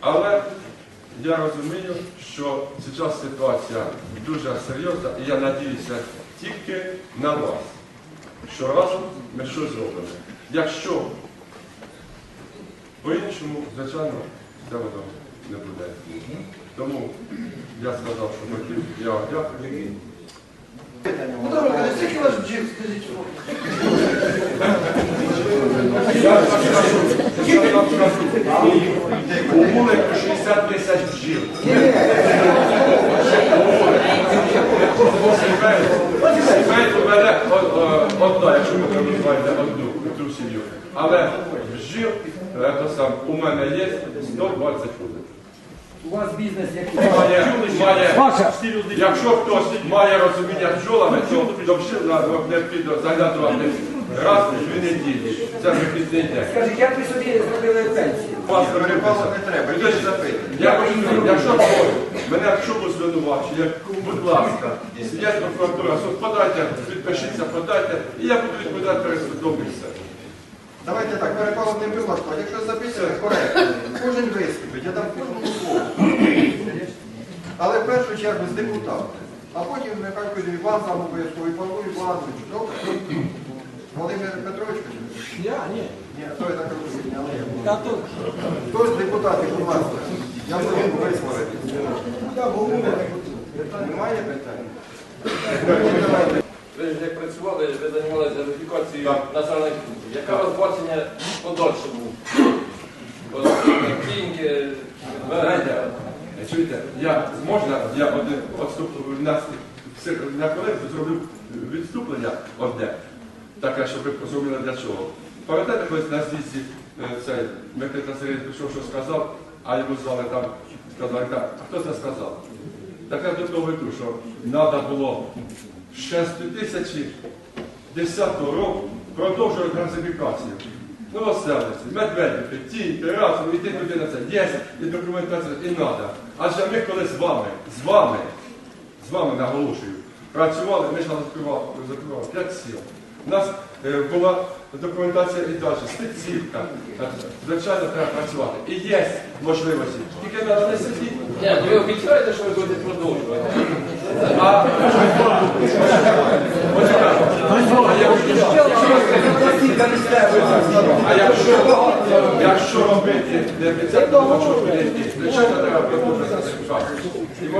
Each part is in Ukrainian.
Але я розумію, що зараз ситуація дуже серйозна, і я надіюся тільки на вас, що разом ми щось зробимо. Якщо по-іншому, звичайно, це воно не буде. Тому я сказав, що хотів, я вам дякую. Ну скільки ваш бджіл, скажіть. Я скажу, я у вулику 60 тисяч бджіл. Сімей о- одна, якщо ви там одну сім'ю. Але сам, у мене є 120 вулик. У вас бізнес який? Має, має, якщо хтось має розуміння з бджолами, то до бджіл на- необхідно заглядувати раз у дві неділі. Це вихідний день. Скажіть, як ви собі зробили пенсію? Паспорт Перепалок не треба, є запитання. Я кажу, якщо хтось мене в чому звинувачує, будь ласка, є прокуратура, суд, подайте, підпишіться, подайте, і я буду відповідати перед судом і все. Давайте так, перепалок не влаштувати. Якщо записано, коректно. Кожен виступить, я дам кожному слово. Але в першу чергу з депутатом. А потім нехай піде Іван сам обов'язково, і Павло Іванович. Добре? Володимир Петрович. Я, ні. Ні, то я так розумію, але я. Та то з депутатів, будь ласка, я можу висловити. Немає питань? Ви ж як працювали, ви займалися верифікацією національних культур. Яке у вас бачення подальшому? Кіньки, Знаєте, чуєте, я можна, я один нас все- на колегу зроблю відступлення одне, таке, щоб ви зрозуміли для чого. Пам'ятаєте, колись на звісті цей Микита Сергійович пішов, що сказав, а йому звали там, сказали, так, а хто це сказав? Так я до того веду, що треба було з 2010 року продовжувати газифікацію. Новоселиці, Медведівки, Тінь, Терасов, і ти туди на це. Є і документація, і треба. Адже ми коли з вами, з вами, з вами наголошую, працювали, ми ж закривали, 5 сіл. У нас е, була документація і далі, спецівка. Звичайно, треба працювати. І є можливості. Тільки треба не сидіти. Ні, ви обіцяєте, що ви будете продовжувати? А якщо, робити не обіцяти, то? Звичайно, треба продовжувати цю І.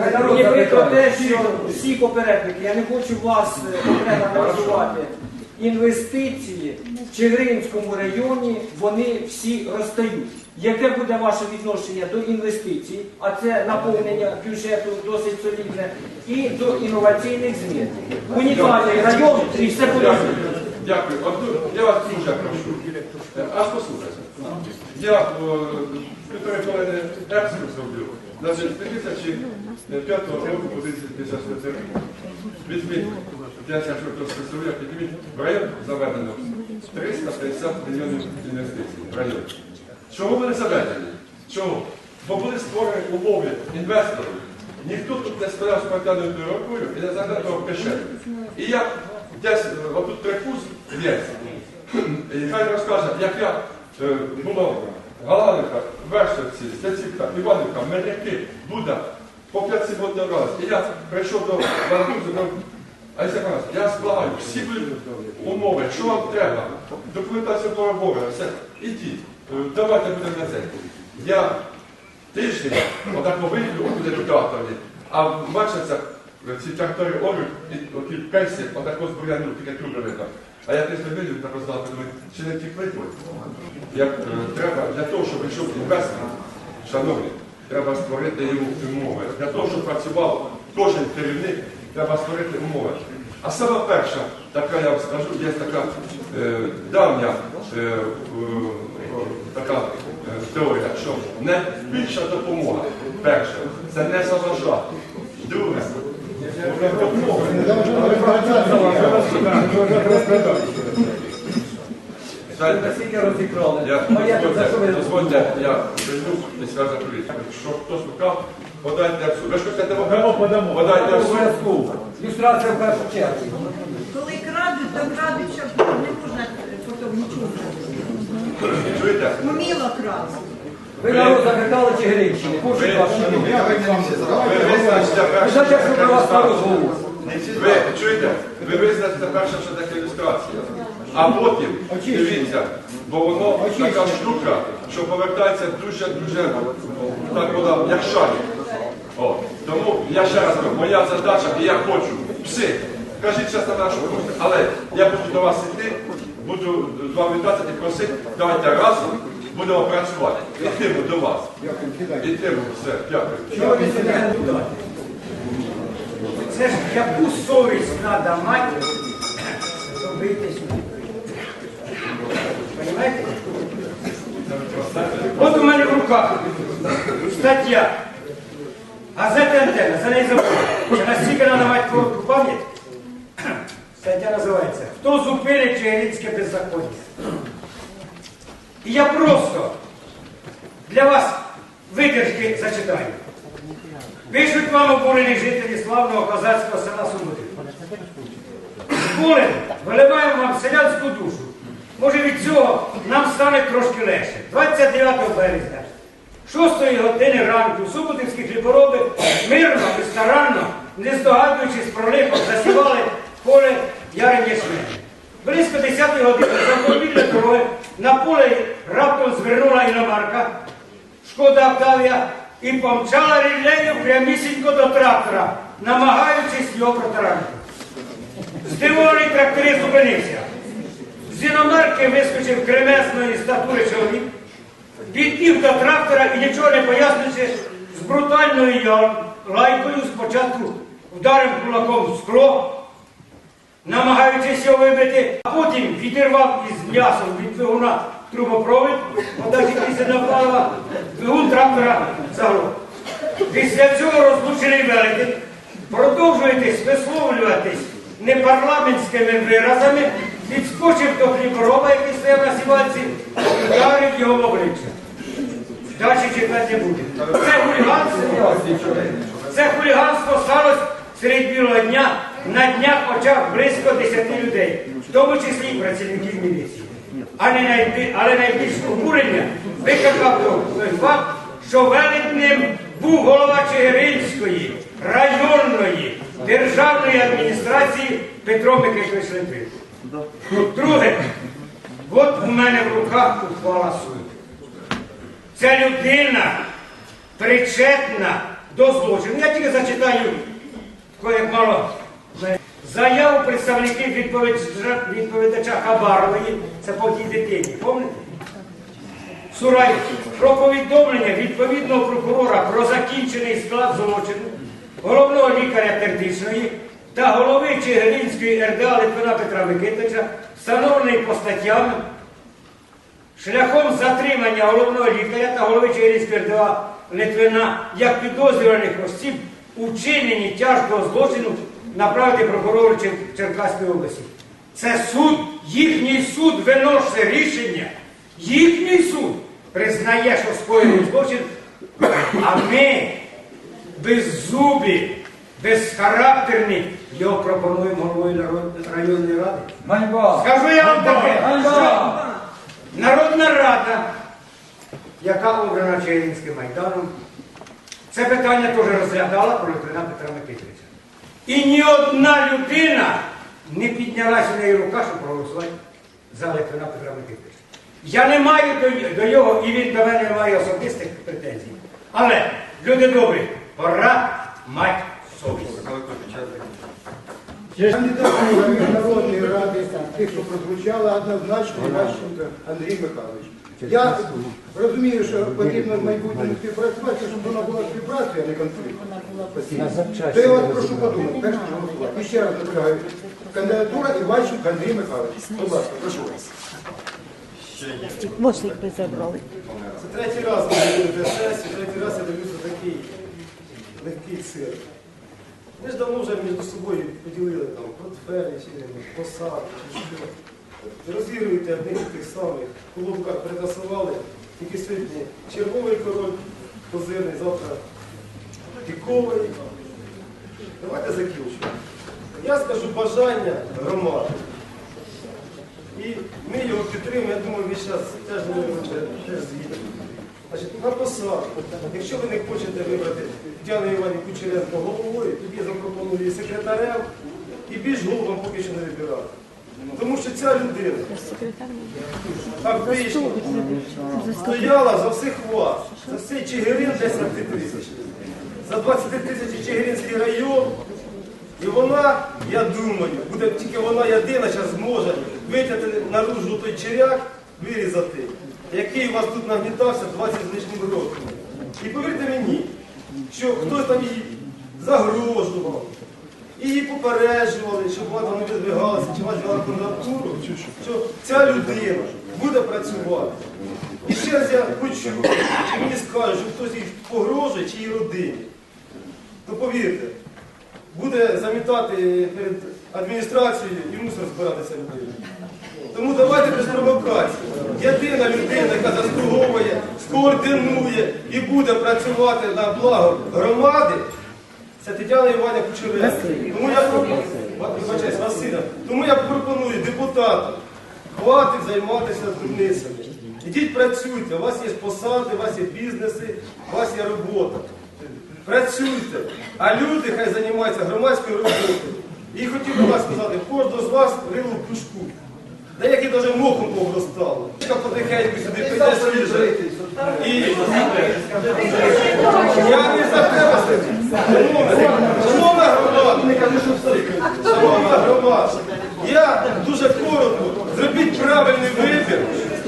Хай народ Мені прикро те, що всі попередники, я не хочу вас е, окремо називати. Інвестиції в Чигиринському районі, вони всі розстають. Яке буде ваше відношення до інвестицій, а це наповнення бюджету досить солідне, і до інноваційних змін? Унікальний район і все Дякую. подібне. Дякую. Одну, я вас дуже прошу. Аж послухайте. Я е, півтори хвилини екскурс зроблю. Значить, з 2005 року по 2010 рік візьміть 5 років спецові, підніміть в район заведено 350 мільйонів інвестицій в район. Чому вони заведені? Чому? Бо були створені умови інвесторів. Ніхто тут не стояв з протягнутою рукою і не заглядав кишені. І я десь е, отут трикуз є. І хай розкаже, як я е, було Галанівка, Вершівці, Стецівка, Іванівка, Мельники, Буда, по 5 секунд раз. І я прийшов до сказав, а я я складаю всі умови, що вам треба, документація порабована, все, ідіть, давайте будемо на це. Я тиждень отак вийду у депутатові, а Мачевцях ці трактори орють, і оті отак ось буряну, тільки трубовика. А я тиждень вийду, так роздав, думаю, чи не втікли тут? Як е, треба для того, щоб йшов інвестор, шановні, треба створити йому умови. Для того, щоб працював кожен керівник, треба створити умови. А саме перша, така я вам скажу, є така е, давня е, е, така е, теорія, що найбільша допомога, перша, це не заважати. Друге, допомога. Наскільки розікрали? Ви дозвольте, я прийду і скажу поліцію. Що хтось шукав, подайте в суд. Ви ж хочете в подайте в суд. Люстрація в першу чергу. Коли крадуть, то крадуть, щоб не можна. Чуєте? Ну, красу. Ви народ закритали Чигиринщини. Вас. Ви знаєте, про вас розговор. Ви чуєте? Ви визначите перше, що таке ілюстрація. А потім дивіться, бо воно така штука, що повертається дуже-дуже так вона, як шарик. Тому я ще раз кажу, моя задача, і я хочу, всі, кажіть чесно нашу хочете, але я буду до вас йти, буду з вами вітатися і просити, давайте разом будемо працювати. Ітиму до вас. Ітиму, все, дякую. Це ж яку совість треба мати, щоб вийти сюди. Понимаєте? От у мене в руках стаття. Газета Антенна, за неї забув. Настільки треба мати коротку пам'ять? Стаття називається Хто зупинить чигиринське беззаконня? І я просто для вас видержки зачитаю. Пишуть вам обурені жителі славного козацького села Суботів. Болем, виливаємо вам селянську душу. Може від цього нам стане трошки легше. 29 березня, 6 години ранку, суботівські хлібороби мирно і старанно, не здогадуючись про лихо, засівали поле ячменем. Близько 10 години автомобільної дороги на поле раптом звернула іномарка, Шкода Октавія і помчала рілею прямісінько до трактора, намагаючись його протаранити. Здивований тракторист зупинився. З іномарки вискочив кремесної статури чоловік, підбіг до трактора і нічого не пояснюючи, з брутальною лайкою спочатку вдарив кулаком в скло, намагаючись його вибити, а потім відірвав із м'ясом від двигуна трубопровід, подачі після палива, двигун трактора заглох. Після цього розлучений великий, продовжуєтесь висловлюватись непарламентськими виразами, відскочив до хлібороба, який стояв на сівальці, і вдарив його в обличчя. Далі чекати не буде. Це хуліганство. Це хуліганство сталося серед білого дня на днях очах близько 10 людей, в тому числі і працівників міліції. Але найбільш обурення викликав той факт, що велетним був голова Чигиринської районної державної адміністрації Петро Микитович Литвин. Друге, от у мене в руках ухвала суду. Ця людина причетна до злочину. Я тільки зачитаю як мало. Заяву представників відповідача, відповідача Хабарової, це по тій дитині, пам'ятаєте? Сурай про повідомлення відповідного прокурора про закінчений склад злочину, головного лікаря Тердичної та голови Чигиринської РДА Литвина Петра Микитича, встановлений по статтям шляхом затримання головного лікаря та голови Чигиринської РДА Литвина як підозрюваних осіб у вчиненні тяжкого злочину направити прокурору Чер- Черкаської області. Це суд, їхній суд виносить рішення, їхній суд признає, що скоєний злочин, а ми беззубі, безхарактерні його пропонуємо головою районної ради. Ганьба! Скажу я вам таке, що Народна рада, яка обрана Чигиринським майданом, це питання теж розглядала про Петра Микитовича. І ні одна людина не піднялася в неї рука, щоб проголосувати за Литвина Петра Микитовича. Я не маю до, до його, і він до мене не має особистих претензій. Але, люди добрі, пора мати совість. Кандидатура Міжнародної ради, тих, що прозвучала, однозначно Іващенко Андрій Михайлович. Я розумію, що потрібно в майбутньому співпрацювати, щоб вона була співпраця, а не конфлікт. То я вас прошу подумати, перш ніж голосувати. І ще раз наполягаю. Кандидатура Іващенко Андрій Михайлович. Будь ласка, прошу вас. Мошник би забрали. Це третій раз ми на сесії, третій раз я дивлюся такий легкий сир. Ми ж давно вже між собою поділили там портфелі, чи посади, чи що. Розігруєте одних тих самих, в колобках перетасували, тільки сьогодні черговий король козирний, завтра піковий. Давайте закінчимо. Я скажу бажання громади. І ми його підтримуємо, я думаю, ви зараз теж не будете теж згідні. Значить, на посаду, якщо ви не хочете вибрати Тетяну Іванівну Кучеренко головою, тоді я запропоную секретарем і більш головам поки що не вибирати. Тому що ця людина фактично стояла за всіх вас, за всей Чигирин 10 тисяч, за 20 тисяч Чигиринський район. І вона, я думаю, буде тільки вона єдина зараз зможе витягти наружу той черяк, вирізати, який у вас тут нагнітався 20 з лишнім років. І повірте мені, що хтось там їй загрожував, її попереджували, щоб вона не відбігалася, чи вона взяла кандидатуру, що ця людина буде працювати. І ще раз я хочу, що мені скажуть, що хтось їй погрожує чи її родині. То повірте, буде замітати перед адміністрацією і мусор збиратися людина. Тому давайте без провокацій. Єдина людина, яка заслуговує, скоординує і буде працювати на благо громади, це Тетяна Іваня Кучеренко. Тому я пропоную, Василя. Тому я пропоную депутатам, хватить займатися дурницями. Ідіть працюйте, у вас є посади, у вас є бізнеси, у вас є робота. Працюйте, а люди хай займаються громадською роботою. І хотів би вас сказати, кожного з вас рило в пушку. Деякі навіть мохом повростали. Потихеньку сюди свіже. І я не за тебе Шановна громада, шановна громада, я дуже коротко, зробіть правильний вибір.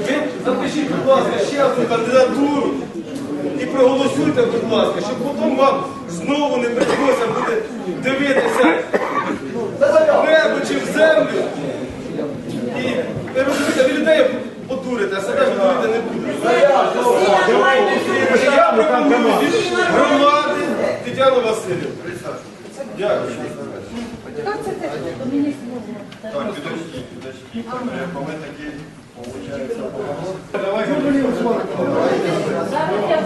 Ви запишіть, будь ласка, ще одну кандидатуру і проголосуйте, будь ласка, щоб потім вам знову не прийшлося буде дивитися в небо чи в землю. І ви розумієте, ви людей подурите, а себе ж дурити не будете. Я пропоную від громади Тетяну Васильівну. Дякую. Так, підождіть, підождіть. Бо ми такі, виходить, хай.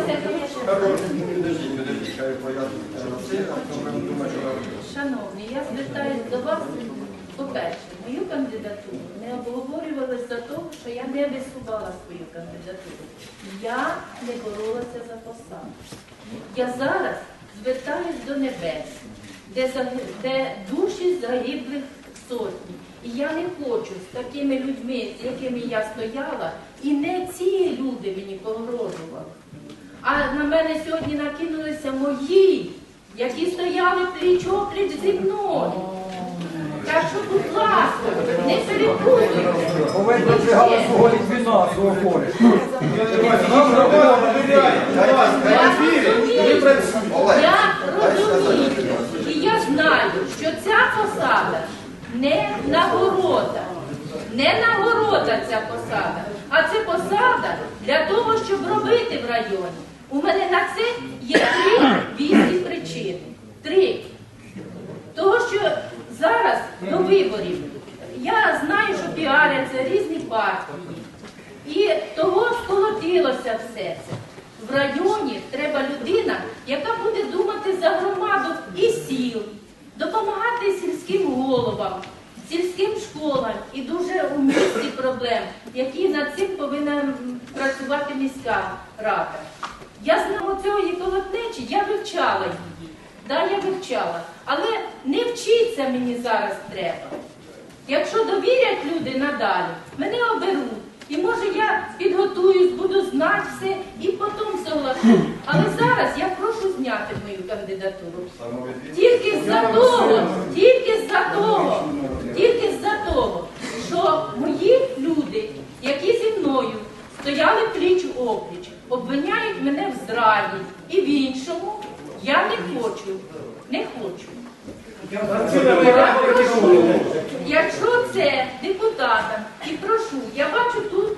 Це, що Шановні, я звертаюся до вас. По-перше, мою кандидатуру не обговорювали за того, що я не висувала свою кандидатуру. Я не боролася за посаду. Я зараз звертаюсь до небес, де, де душі загиблих сотні. І я не хочу з такими людьми, з якими я стояла, і не ці люди мені погрожували. А на мене сьогодні накинулися мої, які стояли пліч-опліч зі мною. Так що, будь ласка, не перепутуйте. Ви розумію, я розумію, і я знаю, що ця посада не нагорода, не нагорода ця посада, а це посада для того, щоб робити в районі. У мене на це є три вісні причини. Три. Того, що зараз до виборів я знаю, що піаряться різні партії. І того сколотилося все це. В районі треба людина, яка буде думати за громаду і сіл, допомагати сільським головам, сільським школам і дуже у місті проблем, які над цим повинна працювати міська рада. Я знала цієї колотнечі, я вивчала її. Да, я вивчала. Але не вчиться мені зараз треба. Якщо довірять люди надалі, мене оберуть. І може я підготуюсь, буду знати все і потім соглашу. Але зараз я прошу зняти мою кандидатуру. Тільки з-за того, тільки з-за того, тільки з-за того, що мої люди, які зі мною стояли пліч опліч, обвиняють мене в зраді і в іншому. Я не хочу, не хочу. Я прошу, я це депутата і прошу, я бачу тут